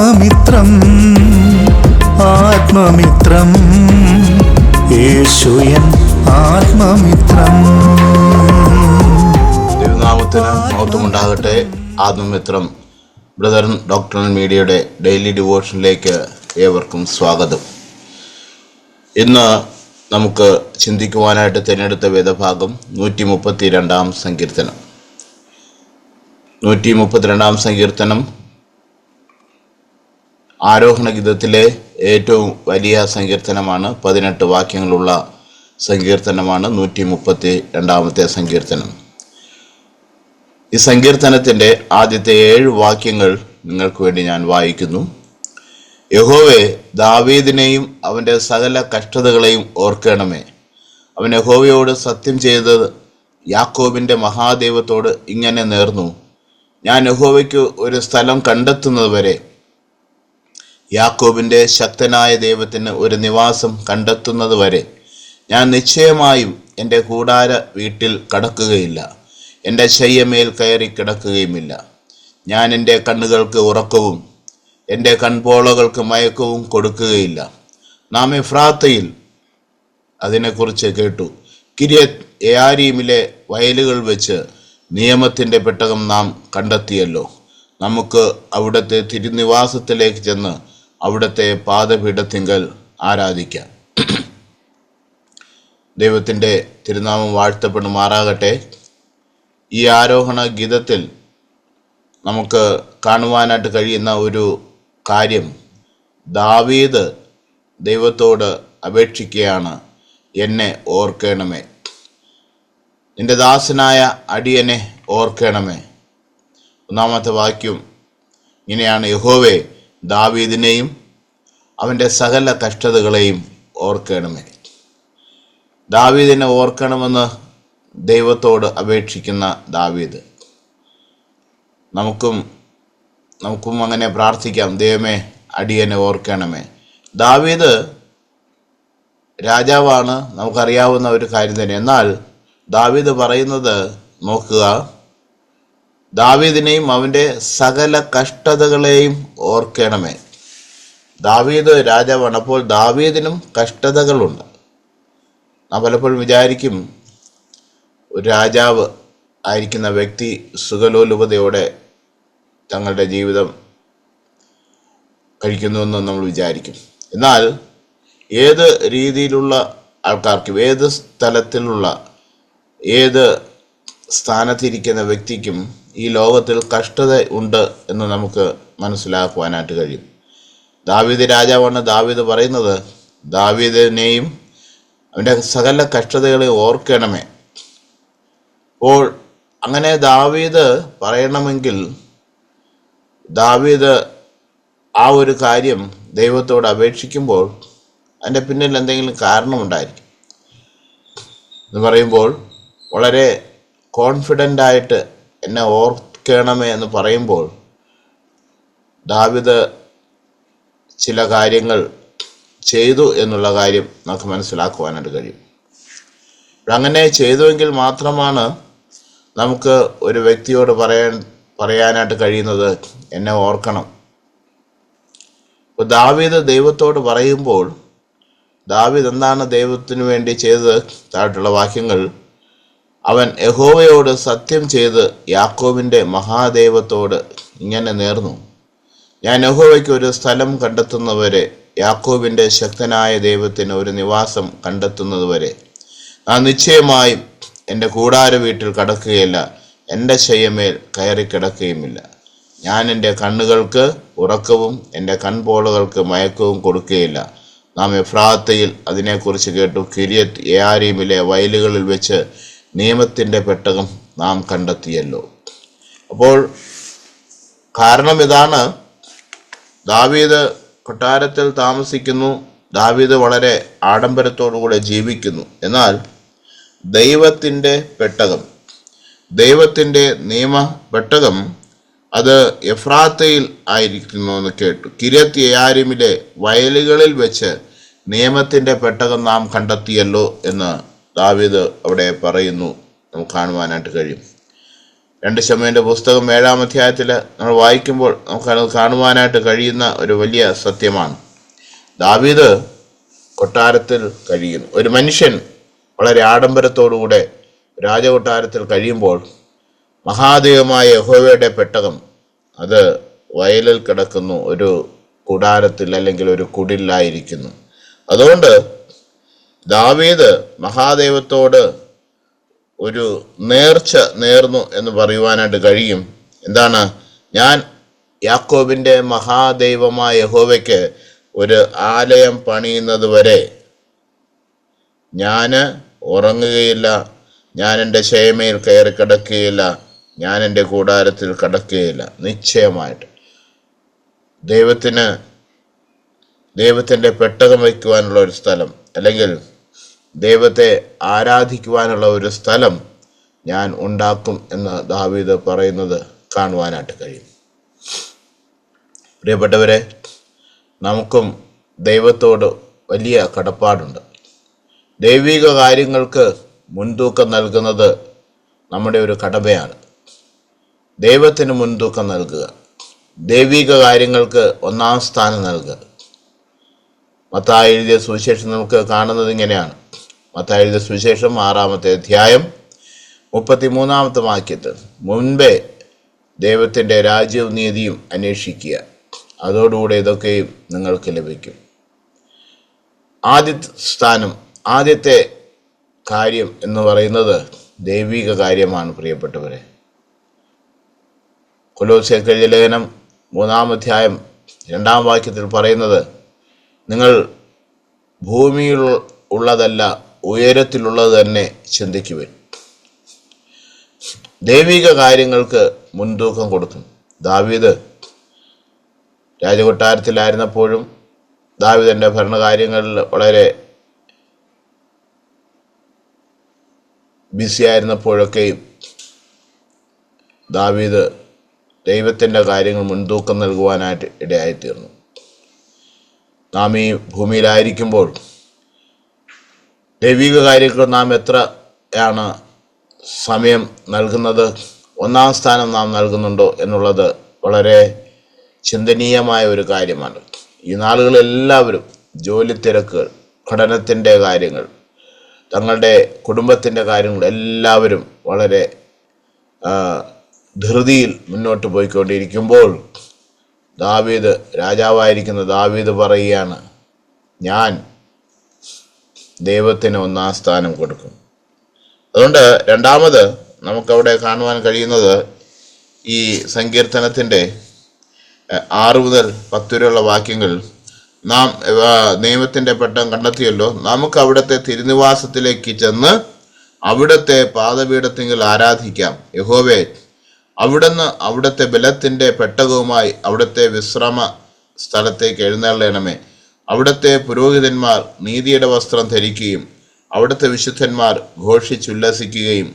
ആത്മമിത്രം ആത്മമിത്രം. യേശുയൻ ആത്മമിത്രം. ദൈവനാമത്തിന് മൗത്തമുണ്ടാകട്ടെ ആത്മമിത്രം. ബ്രദർ ഡോക്ടർ മീഡിയയുടെ ഡെയിലി ഡിവോഷനിലേക്ക് ഏവർക്കും സ്വാഗതം. ഇന്ന് നമുക്ക് ചിന്തിക്കുവാനായിട്ട് തിരഞ്ഞെടുത്ത വേദഭാഗം നൂറ്റി മുപ്പത്തി രണ്ടാം സങ്കീർത്തനം. നൂറ്റി മുപ്പത്തിരണ്ടാം സങ്കീർത്തനം ആരോഹണ ഗീതത്തിലെ ഏറ്റവും വലിയ സങ്കീർത്തനമാണ് പതിനെട്ട് വാക്യങ്ങളുള്ള സങ്കീർത്തനമാണ് നൂറ്റി മുപ്പത്തി രണ്ടാമത്തെ സങ്കീർത്തനം. ഈ സങ്കീർത്തനത്തിന്റെ ആദ്യത്തെ ഏഴ് വാക്യങ്ങൾ നിങ്ങൾക്ക് വേണ്ടി ഞാൻ വായിക്കുന്നു. യഹോവെ ദാവീദിനെയും അവന്റെ സകല കഷ്ടതകളെയും ഓർക്കണമേ. അവൻ യഹോവയോട് സത്യം ചെയ്തത് യാക്കോബിന്റെ മഹാദൈവത്തോട് ഇങ്ങനെ നേർന്നു. ഞാൻ യഹോവയ്ക്ക് ഒരു സ്ഥലം കണ്ടെത്തുന്നതുവരെ യാക്കോബിന്റെ ശക്തനായ ദൈവത്തിന് ഒരു നിവാസം കണ്ടെത്തുന്നതുവരെ ഞാൻ നിശ്ചയമായും എന്റെ കൂടാര വീട്ടിൽ കടക്കുകയില്ല. എന്റെ ശയ്യമേൽ കയറി കിടക്കുകയുമില്ല. ഞാൻ എന്റെ കണ്ണുകൾക്ക് ഉറക്കവും എന്റെ കൺപോളകൾക്ക് മയക്കവും കൊടുക്കുകയില്ല. നാം എഫ്രാത്തയിൽ അതിനെക്കുറിച്ച് കേട്ടു. കിരിയത് എയാരീമിലെ വയലുകൾ വെച്ച് നിയമത്തിന്റെ പെട്ടകം നാം കണ്ടെത്തിയല്ലോ. നമുക്ക് അവിടുത്തെ തിരുനിവാസത്തിലേക്ക് ചെന്ന് അവിടുത്തെ പാദപീഠത്തിങ്കൽ ആരാധിക്കാം. ദൈവത്തിന്റെ തിരുനാമം വാഴ്ത്തപ്പെടുമാറാകട്ടെ ഈ ആരോഹണ ഗീതത്തിൽ നമുക്ക് കാണുവാനായിട്ട് കഴിയുന്ന ഒരു കാര്യം. ദാവീദ് ദൈവത്തോട് അപേക്ഷിക്കുകയാണ് എന്നെ ഓർക്കണമേ. നിന്റെ ദാസനായ അടിയനെ ഓർക്കണമേ. ഒന്നാമത്തെ വാക്യം ഇങ്ങനെയാണ് യഹോവേ ദാവീദിനെയും അവന്റെ സകല കഷ്ടതകളെയും ഓർക്കണമേ. ദാവീദിനെ ഓർക്കണമെന്ന് ദൈവത്തോട് അപേക്ഷിക്കുന്ന ദാവീദ്. നമുക്കും നമുക്കും അങ്ങനെ പ്രാർത്ഥിക്കാം. ദൈവമേ അടിയനെ ഓർക്കണമേ. ദാവീദ് രാജാവാണ്. നമുക്കറിയാവുന്ന ഒരു കാര്യം തന്നെ. എന്നാൽ ദാവീദ് പറയുന്നത് നോക്കുക. ദാവീദിനെയും അവന്റെ സകല കഷ്ടതകളെയും ഓർക്കണമേ. ദാവീദ് രാജാവാണ്. അപ്പോൾ ദാവീദിനും കഷ്ടതകളുണ്ട്. നാം പലപ്പോഴും വിചാരിക്കും ഒരു രാജാവ് ആയിരിക്കുന്ന വ്യക്തി സുഖലോലുപതയോടെ തങ്ങളുടെ ജീവിതം കഴിക്കുന്നുവെന്ന് നമ്മൾ വിചാരിക്കും. എന്നാൽ ഏത് രീതിയിലുള്ള ആൾക്കാർക്കും ഏത് സ്ഥലത്തിലുള്ള ഏത് സ്ഥാനത്തിരിക്കുന്ന വ്യക്തിക്കും ഈ ലോകത്തിൽ കഷ്ടത ഉണ്ട് എന്ന് നമുക്ക് മനസ്സിലാക്കുവാനായിട്ട് കഴിയും. ദാവീദ് രാജാവാണ് ദാവീദ് പറയുന്നത്. ദാവീദിനെയും അവന്റെ സകല കഷ്ടതകളെ ഓർക്കണമേ. അപ്പോൾ അങ്ങനെ ദാവീദ് പറയണമെങ്കിൽ ദാവീദ് ആ ഒരു കാര്യം ദൈവത്തോട് അപേക്ഷിക്കുമ്പോൾ അതിന്റെ പിന്നിൽ എന്തെങ്കിലും കാരണമുണ്ടായിരിക്കും. എന്ന് പറയുമ്പോൾ വളരെ കോൺഫിഡന്റ് ആയിട്ട് എന്നെ ഓർക്കണമേ എന്ന് പറയുമ്പോൾ ദാവിദ് ചില കാര്യങ്ങൾ ചെയ്തു എന്നുള്ള കാര്യം നമുക്ക് മനസ്സിലാക്കുവാനായിട്ട് കഴിയും. അങ്ങനെ ചെയ്തുവെങ്കിൽ മാത്രമാണ് നമുക്ക് ഒരു വ്യക്തിയോട് പറയാൻ പറയാനായിട്ട് കഴിയുന്നത് എന്നെ ഓർക്കണം. ഇപ്പോൾ ദാവീദ് ദൈവത്തോട് പറയുമ്പോൾ ദാവീദ് എന്താണ് ദൈവത്തിന് വേണ്ടി ചെയ്തത്? താഴെയുള്ള വാക്യങ്ങൾ അവൻ യഹോവയോട് സത്യം ചെയ്ത് യാക്കോബിന്റെ മഹാദൈവത്തോട് ഇങ്ങനെ നേർന്നു. ഞാൻ യഹോവയ്ക്ക് ഒരു സ്ഥലം കണ്ടെത്തുന്നവരെ യാക്കോബിന്റെ ശക്തനായ ദൈവത്തിന് ഒരു നിവാസം കണ്ടെത്തുന്നതുവരെ. ഞാൻ നിശ്ചയമായും എന്റെ കൂടാര വീട്ടിൽ കടക്കുകയില്ല എന്റെ ശയ്യമേൽ കയറി കിടക്കുകയുമില്ല ഞാൻ എന്റെ കണ്ണുകൾക്ക് ഉറക്കവും എന്റെ കൺപോളുകൾക്ക് മയക്കവും കൊടുക്കുകയില്ല. നാം എഫ്രാത്തയിൽ അതിനെക്കുറിച്ച് കേട്ടു കിരിയത്ത് എയാരീമിലെ വയലുകളിൽ വെച്ച് നിയമത്തിന്റെ പെട്ടകം നാം കണ്ടെത്തിയല്ലോ. അപ്പോൾ കാരണം ഇതാണ്. ദാവീദ് കൊട്ടാരത്തിൽ താമസിക്കുന്നു. ദാവീദ് വളരെ ആഡംബരത്തോടുകൂടെ ജീവിക്കുന്നു. എന്നാൽ ദൈവത്തിന്റെ പെട്ടകം ദൈവത്തിന്റെ നിയമ പെട്ടകം അത് എഫ്രാത്തയിൽ ആയിരിക്കുന്നു എന്ന് കേട്ടു. കിരത്ത് യാരിമിലെ വയലുകളിൽ വെച്ച് നിയമത്തിന്റെ പെട്ടകം നാം കണ്ടെത്തിയല്ലോ എന്ന് ദാവീദ് അവിടെ പറയുന്നു നമുക്ക് കാണുവാനായിട്ട് കഴിയും. രണ്ട് ശമയന്റെ പുസ്തകം ഏഴാം അധ്യായത്തിൽ നമ്മൾ വായിക്കുമ്പോൾ നമുക്കത് കാണുവാനായിട്ട് കഴിയുന്ന ഒരു വലിയ സത്യമാണ്. ദാവീദ് കൊട്ടാരത്തിൽ കഴിയുന്നു. ഒരു മനുഷ്യൻ വളരെ ആഡംബരത്തോടുകൂടെ രാജകൊട്ടാരത്തിൽ കഴിയുമ്പോൾ മഹാദേവമായ യഹോവയുടെ പെട്ടകം അത് വയലിൽ കിടക്കുന്നു ഒരു കൂടാരത്തിൽ അല്ലെങ്കിൽ ഒരു കുടിലായിരിക്കുന്നു അതുകൊണ്ട് ദാവീദ് മഹാദേവത്തോട് ഒരു നേർച്ച നേർന്നു എന്ന് പറയുവാനായിട്ട് കഴിയും. എന്താണ്? ഞാൻ യാക്കോബിന്റെ മഹാദൈവമായ യഹോവയ്ക്ക് ഒരു ആലയം പണിയുന്നത് വരെ ഞാൻ ഉറങ്ങുകയില്ല ഞാൻ എന്റെ ക്ഷേമയിൽ കയറി കിടക്കുകയില്ല ഞാൻ എന്റെ കൂടാരത്തിൽ കിടക്കുകയില്ല. നിശ്ചയമായിട്ട് ദൈവത്തിന് ദൈവത്തിന്റെ പെട്ടകം വയ്ക്കുവാനുള്ള ഒരു സ്ഥലം അല്ലെങ്കിൽ ദൈവത്തെ ആരാധിക്കുവാനുള്ള ഒരു സ്ഥലം ഞാൻ ഉണ്ടാക്കും എന്ന് ദാവീദ് പറയുന്നത് കാണുവാനായിട്ട് കഴിയും. പ്രിയപ്പെട്ടവരെ നമുക്കും ദൈവത്തോട് വലിയ കടപ്പാടുണ്ട്. ദൈവിക കാര്യങ്ങൾക്ക് മുൻതൂക്കം നൽകുന്നത് നമ്മുടെ ഒരു കടമയാണ്. ദൈവത്തിന് മുൻതൂക്കം നൽകുക. ദൈവിക കാര്യങ്ങൾക്ക് ഒന്നാം സ്ഥാനം നൽകുക. മത്തായി എഴുതിയ സുവിശേഷം നമുക്ക് കാണുന്നത് ഇങ്ങനെയാണ്. മത്തായ എഴുതിയ സുവിശേഷം ആറാമത്തെ അധ്യായം മുപ്പത്തിമൂന്നാമത്തെ വാക്യത്തിൽ മുൻപേ ദൈവത്തിന്റെ രാജ്യവും നീതിയും അന്വേഷിക്കുക. അതോടുകൂടെ ഇതൊക്കെയും നിങ്ങൾക്ക് ലഭിക്കും. ആദ്യ സ്ഥാനം ആദ്യത്തെ കാര്യം എന്ന് പറയുന്നത് ദൈവിക കാര്യമാണ് പ്രിയപ്പെട്ടവരെ. കൊലോസ്യ ലേഖനം മൂന്നാം അധ്യായം രണ്ടാം വാക്യത്തിൽ പറയുന്നത് നിങ്ങൾ ഭൂമിയിൽ ഉള്ളതല്ല ഉയരത്തിലുള്ളത് തന്നെ ചിന്തിക്കുവിൻ. ദൈവിക കാര്യങ്ങൾക്ക് മുൻതൂക്കം കൊടുക്കും. ദാവീദ് രാജകൊട്ടാരത്തിലായിരുന്നപ്പോഴും ദാവിദന്റെ ഭരണകാര്യങ്ങളിൽ വളരെ ബിസി ആയിരുന്നപ്പോഴൊക്കെയും ദാവീദ് ദൈവത്തിന്റെ കാര്യങ്ങൾ മുൻതൂക്കം നൽകുവാനായിട്ട് ഇടയായിത്തീർന്നു. നാം ഈ ഭൂമിയിലായിരിക്കുമ്പോൾ ദൈവിക കാര്യങ്ങൾ നാം എത്രയാണ് സമയം നൽകുന്നത് ഒന്നാം സ്ഥാനം നാം നൽകുന്നുണ്ടോ എന്നുള്ളത് വളരെ ചിന്തനീയമായ ഒരു കാര്യമാണ്. ഈ നാളുകളെല്ലാവരും ജോലി തിരക്കുകൾ പഠനത്തിന്റെ കാര്യങ്ങൾ തങ്ങളുടെ കുടുംബത്തിന്റെ കാര്യങ്ങൾ എല്ലാവരും വളരെ ധൃതിയിൽ മുന്നോട്ട് പോയിക്കൊണ്ടിരിക്കുമ്പോൾ ദാവീദ് രാജാവായിരിക്കുന്ന ദാവീദ് പറയുകയാണ് ഞാൻ ദൈവത്തിന് ഒന്നാം സ്ഥാനം കൊടുക്കും. അതുകൊണ്ട് രണ്ടാമത് നമുക്കവിടെ കാണുവാൻ കഴിയുന്നത് ഈ സങ്കീർത്തനത്തിന്റെ ആറ് മുതൽ പത്ത് വരെയുള്ള വാക്യങ്ങൾ നാം നിയമത്തിന്റെ പെട്ടം കണ്ടെത്തിയല്ലോ നമുക്ക് അവിടുത്തെ തിരുനിവാസത്തിലേക്ക് ചെന്ന് അവിടുത്തെ പാദപീഠത്തിങ്കിൽ ആരാധിക്കാം. യഹോവേ അവിടുന്ന് അവിടുത്തെ ബലത്തിന്റെ പെട്ടകവുമായി അവിടുത്തെ വിശ്രമ സ്ഥലത്തേക്ക് എഴുന്നള്ളണമേ. അവിടുത്തെ പുരോഹിതന്മാർ നീതിയുടെ വസ്ത്രം ധരിക്കുകയും അവിടുത്തെ വിശുദ്ധന്മാർ ഘോഷിച്ചുല്ലസിക്കുകയും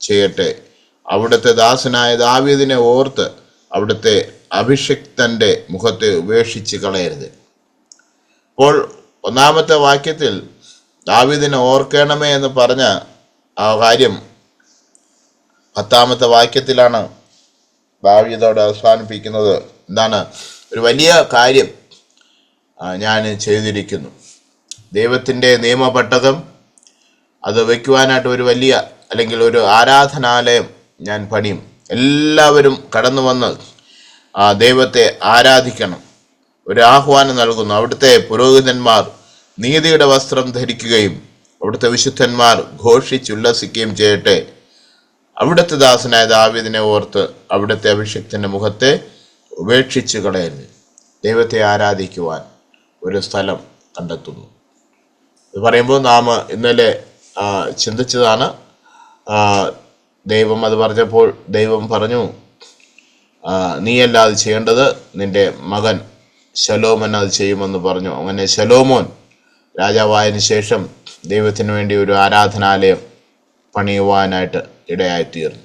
ചെയ്യട്ടെ. അവിടുത്തെ ദാസനായ ദാവീദിനെ ഓർത്ത് അവിടുത്തെ അഭിഷിക്തന്റെ മുഖത്തെ ഉപേക്ഷിച്ച് കളയരുത്. അപ്പോൾ ഒന്നാമത്തെ വാക്യത്തിൽ ദാവീദിനെ ഓർക്കണമേ എന്ന് പറഞ്ഞ ആ കാര്യം പത്താമത്തെ വാക്യത്തിലാണ് ദാവീദോട് അവസാനിപ്പിക്കുന്നത് എന്താണ്? ഒരു വലിയ കാര്യം ഞാൻ ചെയ്തിരിക്കുന്നു. ദൈവത്തിന്റെ നിയമപട്ടകം അത് വയ്ക്കുവാനായിട്ട് ഒരു വലിയ അല്ലെങ്കിൽ ഒരു ആരാധനാലയം ഞാൻ പണിയും. എല്ലാവരും കടന്നു വന്ന് ആ ദൈവത്തെ ആരാധിക്കണം. ഒരു ആഹ്വാനം നൽകുന്നു. അവിടുത്തെ പുരോഹിതന്മാർ നീതിയുടെ വസ്ത്രം ധരിക്കുകയും അവിടുത്തെ വിശുദ്ധന്മാർ ഘോഷിച്ചുല്ലസിക്കുകയും ചെയ്യട്ടെ. അവിടുത്തെ ദാസനായ ദാവീദിനെ ഓർത്ത് അവിടുത്തെ അഭിഷിക്തന്റെ മുഖത്തെ ഉപേക്ഷിച്ചു കളയരുത് ദൈവത്തെ ആരാധിക്കുവാൻ ഒരു സ്ഥലം കണ്ടെത്തുന്നു. ഇത് പറയുമ്പോൾ നാം ഇന്നലെ ചിന്തിച്ചതാണ് ദൈവം അത് പറഞ്ഞപ്പോൾ ദൈവം പറഞ്ഞു നീയല്ലാതെ ചെയ്യേണ്ടത് നിന്റെ മകൻ ശലോമൻ അത് ചെയ്യുമെന്ന് പറഞ്ഞു. അങ്ങനെ ശലോമോൻ രാജാവായതിനു ശേഷം ദൈവത്തിന് വേണ്ടി ഒരു ആരാധനാലയം പണിയുവാനായിട്ട് ഇടയായിത്തീർന്നു.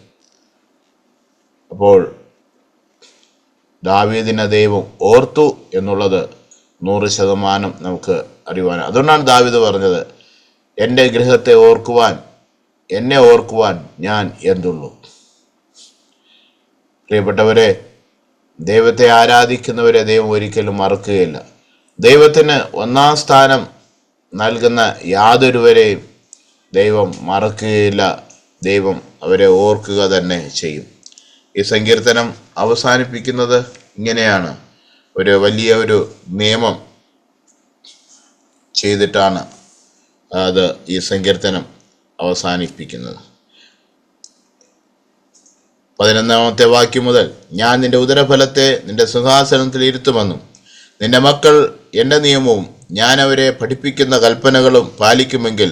അപ്പോൾ ദാവീദിനെ ദൈവം ഓർത്തു എന്നുള്ളത് നൂറ് ശതമാനം നമുക്ക് അറിയുവാൻ അതുകൊണ്ടാണ് ദാവീദ് പറഞ്ഞത് എന്റെ ഗൃഹത്തെ ഓർക്കുവാൻ എന്നെ ഓർക്കുവാൻ ഞാൻ എന്തുള്ളൂ? പ്രിയപ്പെട്ടവരെ ദൈവത്തെ ആരാധിക്കുന്നവരെ ദൈവം ഒരിക്കലും മറക്കുകയില്ല. ദൈവത്തിന് ഒന്നാം സ്ഥാനം നൽകുന്ന യാതൊരുവരെയും ദൈവം മറക്കുകയില്ല ദൈവം അവരെ ഓർക്കുക തന്നെ ചെയ്യും. ഈ സങ്കീർത്തനം അവസാനിപ്പിക്കുന്നത് ഇങ്ങനെയാണ്. ഒരു വലിയ ഒരു നിയമം ചെയ്തിട്ടാണ് അത് ഈ സങ്കീർത്തനം അവസാനിപ്പിക്കുന്നത്. പതിനൊന്നാമത്തെ വാക്യം മുതൽ ഞാൻ നിന്റെ ഉദരഫലത്തെ നിന്റെ സിംഹാസനത്തിൽ ഇരുത്തുമെന്നും നിന്റെ മക്കൾ എന്റെ നിയമവും ഞാൻ അവരെ പഠിപ്പിക്കുന്ന കൽപ്പനകളും പാലിക്കുമെങ്കിൽ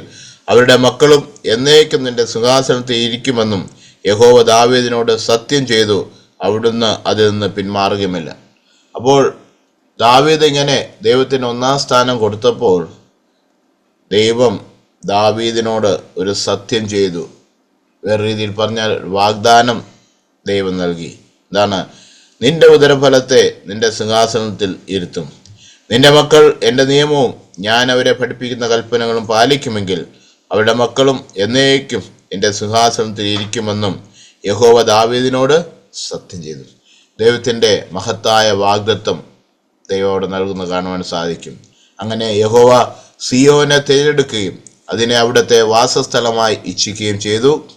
അവരുടെ മക്കളും എന്നേക്കും നിന്റെ സിംഹാസനത്തിൽ ഇരിക്കുമെന്നും യഹോവ ദാവീദിനോട് സത്യം ചെയ്തു അവിടുന്ന് അതിൽ നിന്ന് പിന്മാറുകയുമില്ല. അപ്പോൾ ദാവീദ് ഇങ്ങനെ ദൈവത്തിന് ഒന്നാം സ്ഥാനം കൊടുത്തപ്പോൾ ദൈവം ദാവീദിനോട് ഒരു സത്യം ചെയ്തു. വേറെ രീതിയിൽ പറഞ്ഞാൽ വാഗ്ദാനം ദൈവം നൽകി. എന്താണ്? നിന്റെ ഉദരഫലത്തെ നിന്റെ സിംഹാസനത്തിൽ ഇരുത്തും. നിന്റെ മക്കൾ എന്റെ നിയമവും ഞാൻ അവരെ പഠിപ്പിക്കുന്ന കൽപ്പനകളും പാലിക്കുമെങ്കിൽ അവരുടെ മക്കളും എന്നേക്കും എന്റെ സിംഹാസനത്തിൽ ഇരിക്കുമെന്നും യഹോവ ദാവീദിനോട് സത്യം ചെയ്തു. ദൈവത്തിന്റെ മഹത്തായ വാഗ്ദത്വം ദൈവോട് നൽകുന്ന കാണുവാൻ സാധിക്കും. അങ്ങനെ യഹോവ സിയോനെ തിരഞ്ഞെടുക്കുകയും അതിനെ അവിടുത്തെ വാസസ്ഥലമായി ഇച്ഛിക്കുകയും ചെയ്തു.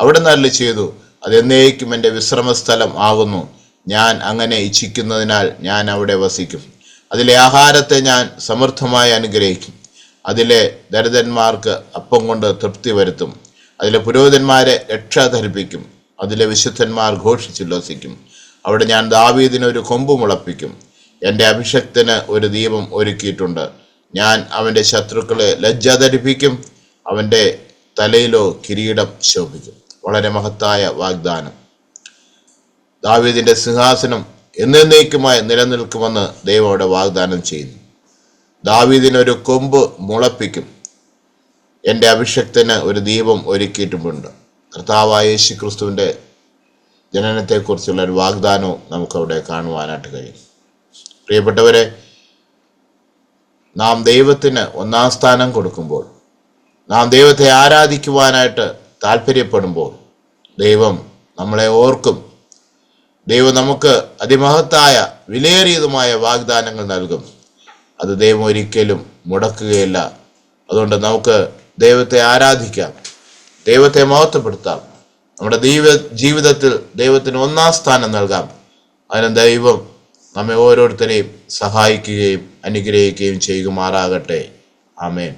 അവിടെ നല്ല ചെയ്തു അതെന്നേക്കും എന്റെ വിശ്രമസ്ഥലം ആകുന്നു. ഞാൻ അങ്ങനെ ഇച്ഛിക്കുന്നതിനാൽ ഞാൻ അവിടെ വസിക്കും. അതിലെ ആഹാരത്തെ ഞാൻ സമൃദ്ധമായി അനുഗ്രഹിക്കും. അതിലെ ദരിദ്രന്മാർക്ക് അപ്പം കൊണ്ട് തൃപ്തി വരുത്തും. അതിലെ പുരോഹിതന്മാരെ രക്ഷ ധരിപ്പിക്കും. അതിലെ വിശുദ്ധന്മാർ ഘോഷിച്ചുല്ലസിക്കും. അവിടെ ഞാൻ ദാവീദിന് ഒരു കൊമ്പ് മുളപ്പിക്കും. എന്റെ അഭിഷക്തന് ഒരു ദീപം ഒരുക്കിയിട്ടുണ്ട്. ഞാൻ അവന്റെ ശത്രുക്കളെ ലജ്ജ ധരിപ്പിക്കും. അവന്റെ തലയിലോ കിരീടം ശോഭിക്കും. വളരെ മഹത്തായ വാഗ്ദാനം. ദാവീദിന്റെ സിംഹാസനം എന്നേക്കുമായി നിലനിൽക്കുമെന്ന് ദൈവം അവിടെ വാഗ്ദാനം ചെയ്യുന്നു. ദാവീദിന് ഒരു കൊമ്പ് മുളപ്പിക്കും. എന്റെ അഭിഷക്തന് ഒരു ദീപം ഒരുക്കിയിട്ടുമുണ്ട്. കർത്താവായ യേശു ക്രിസ്തുവിന്റെ ജനനത്തെക്കുറിച്ചുള്ള ഒരു വാഗ്ദാനവും നമുക്കവിടെ കാണുവാനായിട്ട് കഴിയും. പ്രിയപ്പെട്ടവരെ നാം ദൈവത്തിന് ഒന്നാം സ്ഥാനം കൊടുക്കുമ്പോൾ നാം ദൈവത്തെ ആരാധിക്കുവാനായിട്ട് താല്പര്യപ്പെടുമ്പോൾ ദൈവം നമ്മളെ ഓർക്കും. ദൈവം നമുക്ക് അതിമഹത്തായ വിലയേറിയതുമായ വാഗ്ദാനങ്ങൾ നൽകും. അത് ദൈവം ഒരിക്കലും മുടക്കുകയില്ല. അതുകൊണ്ട് നമുക്ക് ദൈവത്തെ ആരാധിക്കാം. ദൈവത്തെ മഹത്വപ്പെടുത്താം. നമ്മുടെ ദൈവ ജീവിതത്തിൽ ദൈവത്തിന് ഒന്നാം സ്ഥാനം നൽകാം. അതിന് ദൈവം നമ്മെ ഓരോരുത്തരെയും സഹായിക്കുകയും അനുഗ്രഹിക്കുകയും ചെയ്യുമാറാകട്ടെ. ആമേൻ.